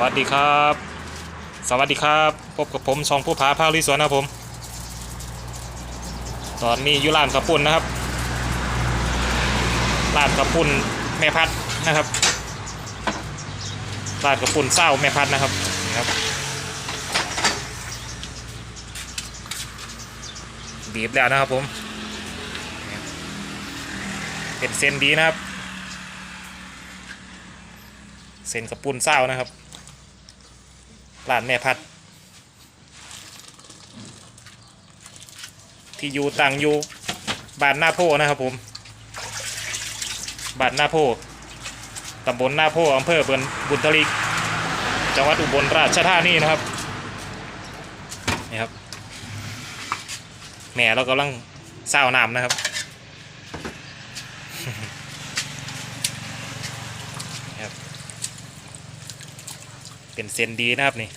วัสดีครับ สวัสดีครับ พบกับผมชองผู้พาพาคลุยสวนนะครับผม ตอนนี้อยู่ร้านขับปุ่นนะครับร้านขับปุ่นแม่พัดนะครับร้านขับปุ่นเศร้าแม่พัดนะครับนี่ครับ บีบแล้วนะครับผม เป็นเส้นดีนะครับเส้นกระปุนเศร้านะครับ ร้านแม่พัด ที่อยู่ต่างอยู่บ้านหน้าโพนะครับผมบ้านหน้าโพตำบลหน้าโพอำเภอเบือนบุญทลิก จังหวัดอุบลราชธานีนะครับนี่ครับ แม่เรากำลังเศร้าน้ำนะครับครับเป็นเซนดีนะครับนี่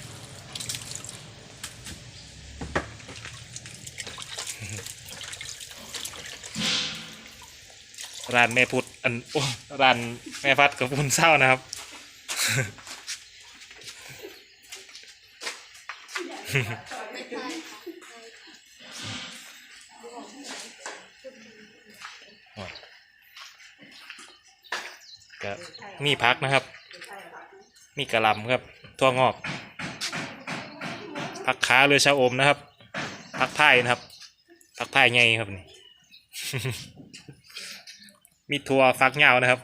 ร้านแม่พุดอันโอ้ร้านแม่พัดกับคุณเศร้านะครับ ก็มีพักนะครับ มีกระลำครับทั่วงอกผักขาเรือชะอมนะครับผักไผ่นะครับผักไผ่ไงครับนี่ มีถั่วฟักยาวนะครับ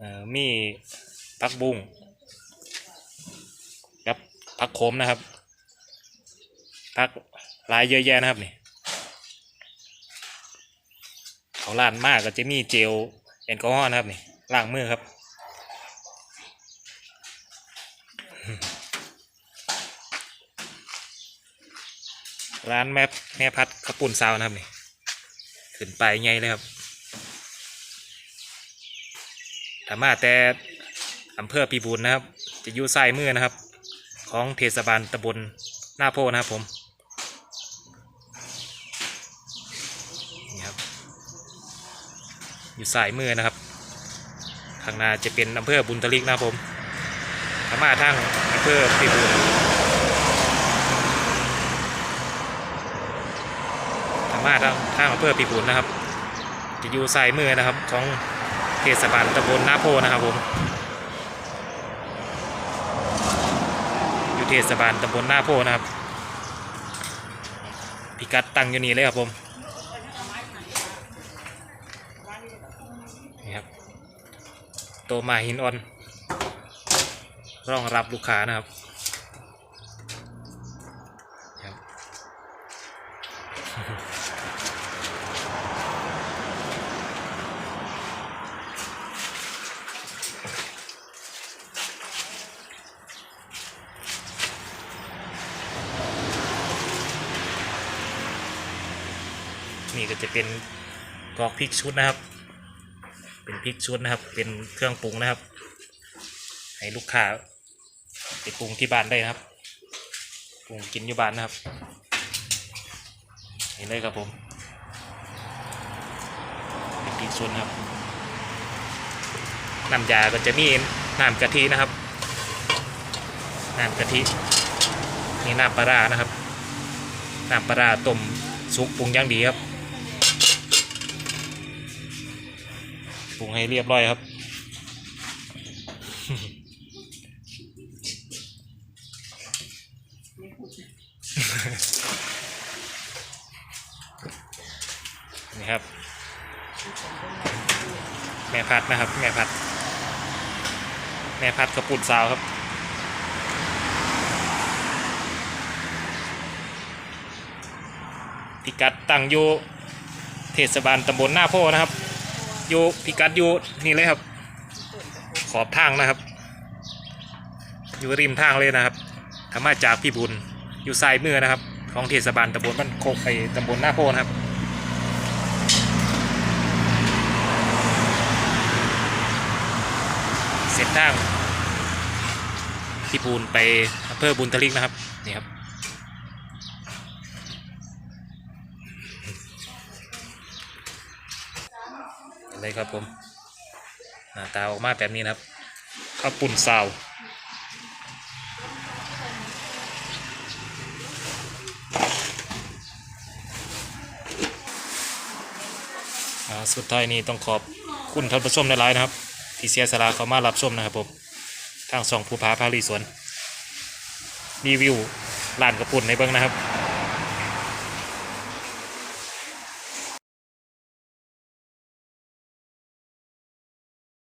อ่อมีผักบุ้งกับผักโขมนะครับผักลายเยอะแยะนะครับนี่เขาล้านมากก็จะมีเจลแอลกอฮอล์นะครับนี่ล้างมือครับร้านแม่แม่พัดข้าวปุ่นซาวนะครับนี่ ขึ้นไปไงเลยครับถามมาแต่อำเภอปีบูรณ์นะครับ จะอยู่ซ้ายมือนะครับ ของเทศบาลตำบลหน้าโพนะครับผมนี่ครับ อยู่ซ้ายมือนะครับข้างหน้าจะเป็นอำเภอบุญทลิกนะครับผมถามมาทางอำเภอปีบูรณ์ สา มาถทางทางอำเภอปีบุญนะครับจะอยู่ซ้ายมือนะครับของเทศบาลตำบลนาโพนะครับผมอยู่เทศบาลตำบลนาโพนะครับพิกัดตั้งอยู่นี่เลยครับผมนี่ครับโตมาหินอ่อนรองรับลูกค้านะครับ นี่ก็จะเป็นกอกพริกชุดนะครับ เป็นพริกชุดนะครับ เป็นเครื่องปรุงนะครับ ให้ลูกค้าไปปรุงที่บ้านได้นะครับ ปรุงกินอยู่บ้านนะครับ นี่เลยครับผมเป็นพริกชุนครับน้ำยาก็จะมีน้ำกะทินะครับน้ำกะทินี่น้ำปลาร้านะครับน้ำปลาร้าต้มสุกปรุงอย่างดีครับปรุงให้เรียบร้อยครับ ครับ แม่พัดนะครับ แม่พัด แม่พัดกระปุนซาวครับพิกัดตั้งอยู่เทศบาลตำบลหน้าโพนะครับอยู่พิกัดอยู่นี่เลยครับ ขอบทางนะครับ อยู่ริมทางเลยนะครับถ้ามาจากพี่บุญอยู่ซ้ายมือนะครับ ของเทศบาลตำบลบ้านโคกไปตำบลหน้าโพนะครับ เส้นทางพี่บูนไปอำเภอบุญทลิกนะครับนี่ครับเห็นเลยครับผมหน้าตาออกมาแบบนี้นะครับข้าวปุ่นซาวสุดท้ายนี้ต้องขอบคุณท่านผู้ชมในไลน์นะครับ ที่เสียสละเขามารับชมนะครับผมทางสองภูผาพารีสวนรีวิวร้านกระปุ่นในเบื้องนะครับ